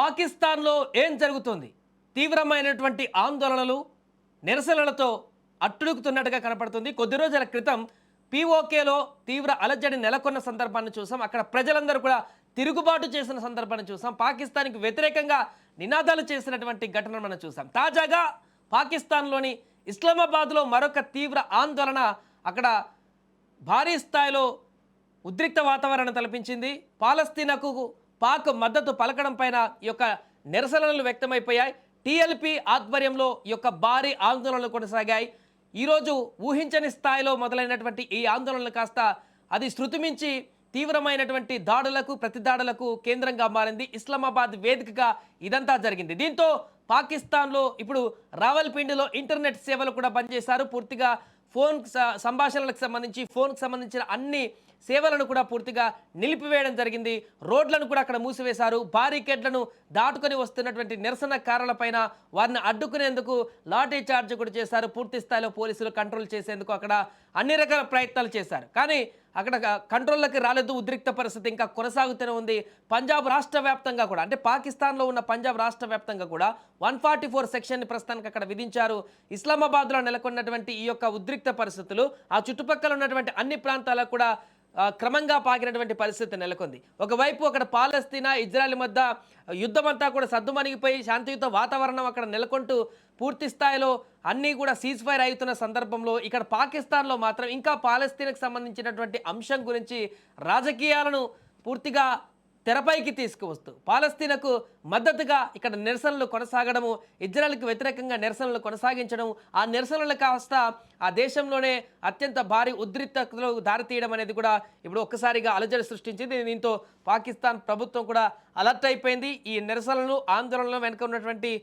పాకిస్తాన్లో ఏం జరుగుతుంది? తీవ్రమైనటువంటి ఆందోళనలు నిరసనలతో అట్టుడుకుతున్నట్టుగా కనపడుతుంది. కొద్ది రోజుల క్రితం పీఓకేలో తీవ్ర అలజడి నెలకొన్న సందర్భాన్ని చూసాం. అక్కడ ప్రజలందరూ కూడా తిరుగుబాటు చేసిన సందర్భాన్ని చూసాం. పాకిస్తాన్కి వ్యతిరేకంగా నినాదాలు చేసినటువంటి ఘటనను మనం చూసాం. తాజాగా పాకిస్తాన్లోని ఇస్లామాబాద్లో మరొక తీవ్ర ఆందోళన అక్కడ భారీ స్థాయిలో ఉద్రిక్త వాతావరణం తలపించింది. పాలస్తీనాకు పాక్ మద్దతు పలకడం పైన ఈ యొక్క నిరసనలు వ్యక్తమైపోయాయి. టీఎల్పీ ఆధ్వర్యంలో ఈ యొక్క భారీ ఆందోళనలు కొనసాగాయి. ఈరోజు ఊహించని స్థాయిలో మొదలైనటువంటి ఈ ఆందోళనలు కాస్త అది శృతిమించి తీవ్రమైనటువంటి దాడులకు ప్రతిదాడులకు కేంద్రంగా మారింది. ఇస్లామాబాద్ వేదికగా ఇదంతా జరిగింది. దీంతో పాకిస్తాన్లో ఇప్పుడు రావల్పిండిలో ఇంటర్నెట్ సేవలు కూడా బంద్ చేశారు. పూర్తిగా ఫోన్ సంభాషణలకు సంబంధించి ఫోన్కు సంబంధించిన అన్ని సేవలను కూడా పూర్తిగా నిలిపివేయడం జరిగింది. రోడ్లను కూడా అక్కడ మూసివేశారు. బారికేడ్లను దాటుకొని వస్తున్నటువంటి నిరసనకారులపైన వారిని అడ్డుకునేందుకు లాఠీ చార్జ్ కూడా చేశారు. పూర్తి స్థాయిలో పోలీసులు కంట్రోల్ చేసేందుకు అక్కడ అన్ని రకాల ప్రయత్నాలు చేశారు. కానీ అక్కడ కంట్రోల్లోకి రాలేదు ఉద్రిక్త పరిస్థితి. ఇంకా కొనసాగుతూనే ఉంది. పంజాబ్ రాష్ట్ర వ్యాప్తంగా కూడా అంటే పాకిస్తాన్లో ఉన్న పంజాబ్ రాష్ట్ర వ్యాప్తంగా కూడా వన్ ఫార్టీ ఫోర్ సెక్షన్ ప్రస్తుతానికి అక్కడ విధించారు. ఇస్లామాబాద్లో నెలకొన్నటువంటి ఈ యొక్క ఉద్రిక్త పరిస్థితులు ఆ చుట్టుపక్కల ఉన్నటువంటి అన్ని ప్రాంతాలకు కూడా క్రమంగా పాకినటువంటి పరిస్థితి నెలకొంది. ఒకవైపు అక్కడ పాలస్తీనా ఇజ్రాయెల్ మధ్య యుద్ధం అంతా కూడా సద్దుమణిగిపోయి శాంతియుత వాతావరణం అక్కడ నెలకొంటూ పూర్తి స్థాయిలో అన్నీ కూడా సీజ్ ఫైర్ అవుతున్న సందర్భంలో ఇక్కడ పాకిస్తాన్లో మాత్రం ఇంకా పాలస్తీనాకు సంబంధించినటువంటి అంశం గురించి రాజకీయాలను పూర్తిగా తెరపైకి తీసుకువస్తూ పాలస్తీనకు మద్దతుగా ఇక్కడ నిరసనలు కొనసాగడము ఇజ్రాయెల్కి వ్యతిరేకంగా నిరసనలు కొనసాగించడం ఆ నిరసనలు కాస్త ఆ దేశంలోనే అత్యంత భారీ ఉద్రిక్తతలు దారితీయడం అనేది కూడా ఇప్పుడు ఒక్కసారిగా అలజడి సృష్టించింది. దీంతో పాకిస్తాన్ ప్రభుత్వం కూడా అలర్ట్ అయిపోయింది. ఈ నిరసనలు ఆందోళనలు వెనుక ఉన్నటువంటి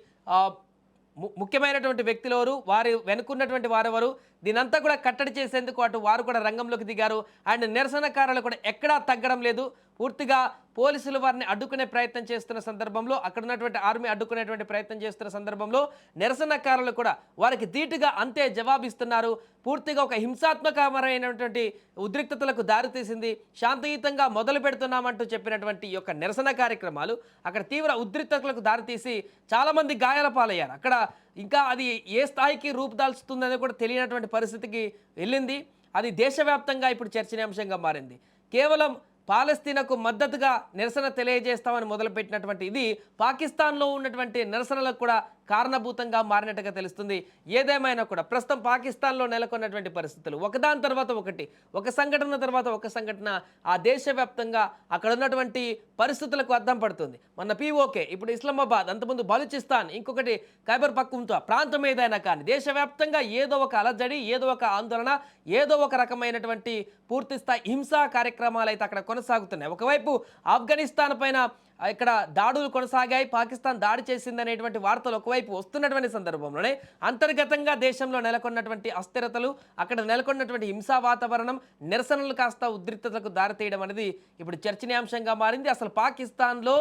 ము- ముఖ్యమైనటువంటి వ్యక్తులు ఎవరు? వారి వెనుకున్నటువంటి వారెవరు దీనంతా కూడా కట్టడి చేసేందుకు అటు వారు కూడా రంగంలోకి దిగారు. అండ్ నిరసనకారులు కూడా ఎక్కడా తగ్గడం లేదు. పూర్తిగా పోలీసులు వారిని అడ్డుకునే ప్రయత్నం చేస్తున్న సందర్భంలో అక్కడ ఉన్నటువంటి ఆర్మీ అడ్డుకునేటువంటి ప్రయత్నం చేస్తున్న సందర్భంలో నిరసనకారులు కూడా వారికి ధీటుగా అంతే జవాబిస్తున్నారు. పూర్తిగా ఒక హింసాత్మకమైనటువంటి ఉద్రిక్తతలకు దారితీసింది శాంతియుతంగా మొదలు పెడుతున్నామంటూ చెప్పినటువంటి యొక్క నిరసన కార్యక్రమాలు అక్కడ తీవ్ర ఉద్రిక్తతలకు దారితీసి చాలామంది గాయాల పాలయ్యారు. అక్కడ ఇంకా అది ఏ స్థాయికి రూపుదాల్చుతుందని కూడా తెలియనటువంటి పరిస్థితికి వెళ్ళింది. అది దేశవ్యాప్తంగా ఇప్పుడు చర్చనీయాంశంగా మారింది. కేవలం పాలస్తీనాకు మద్దతుగా నిరసన తెలియజేస్తామని మొదలుపెట్టినటువంటి ఇది పాకిస్తాన్లో ఉన్నటువంటి నిరసనలకు కూడా కారణభూతంగా మారినట్టుగా తెలుస్తుంది. ఏదేమైనా కూడా ప్రస్తుతం పాకిస్తాన్లో నెలకొన్నటువంటి పరిస్థితులు. ఒకదాని తర్వాత ఒకటి ఒక సంఘటన తర్వాత ఒక సంఘటన ఆ దేశవ్యాప్తంగా అక్కడ ఉన్నటువంటి పరిస్థితులకు అర్థం పడుతుంది. మన పీఓకే ఇప్పుడు ఇస్లామాబాద్ అంతకుముందు బలూచిస్తాన్ ఇంకొకటి ఖైబర్ పక్కుంతో ప్రాంతం ఏదైనా కానీ దేశవ్యాప్తంగా ఏదో ఒక అలజడి ఏదో ఒక ఆందోళన ఏదో ఒక రకమైనటువంటి పూర్తిస్థాయి హింసా కార్యక్రమాలు అయితే అక్కడ కొనసాగుతున్నాయి. ఒకవైపు ఆఫ్ఘనిస్తాన్ పైన ఇక్కడ దాడులు కొనసాగాయి. పాకిస్తాన్ దాడి చేసింది అనేటువంటి వార్తలు ఒకవైపు వస్తున్నటువంటి సందర్భంలోనే అంతర్గతంగా దేశంలో నెలకొన్నటువంటి అస్థిరతలు అక్కడ నెలకొన్నటువంటి హింసా వాతావరణం నిరసనలు కాస్త ఉద్రిక్తతకు దారితీయడం అనేది ఇప్పుడు చర్చనీయాంశంగా మారింది. అసలు పాకిస్తాన్లో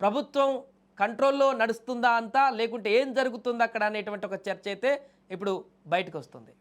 ప్రభుత్వం కంట్రోల్లో నడుస్తుందా అంతా లేకుంటే ఏం జరుగుతుందా అక్కడ అనేటువంటి ఒక చర్చ అయితే ఇప్పుడు బయటకు వస్తుంది.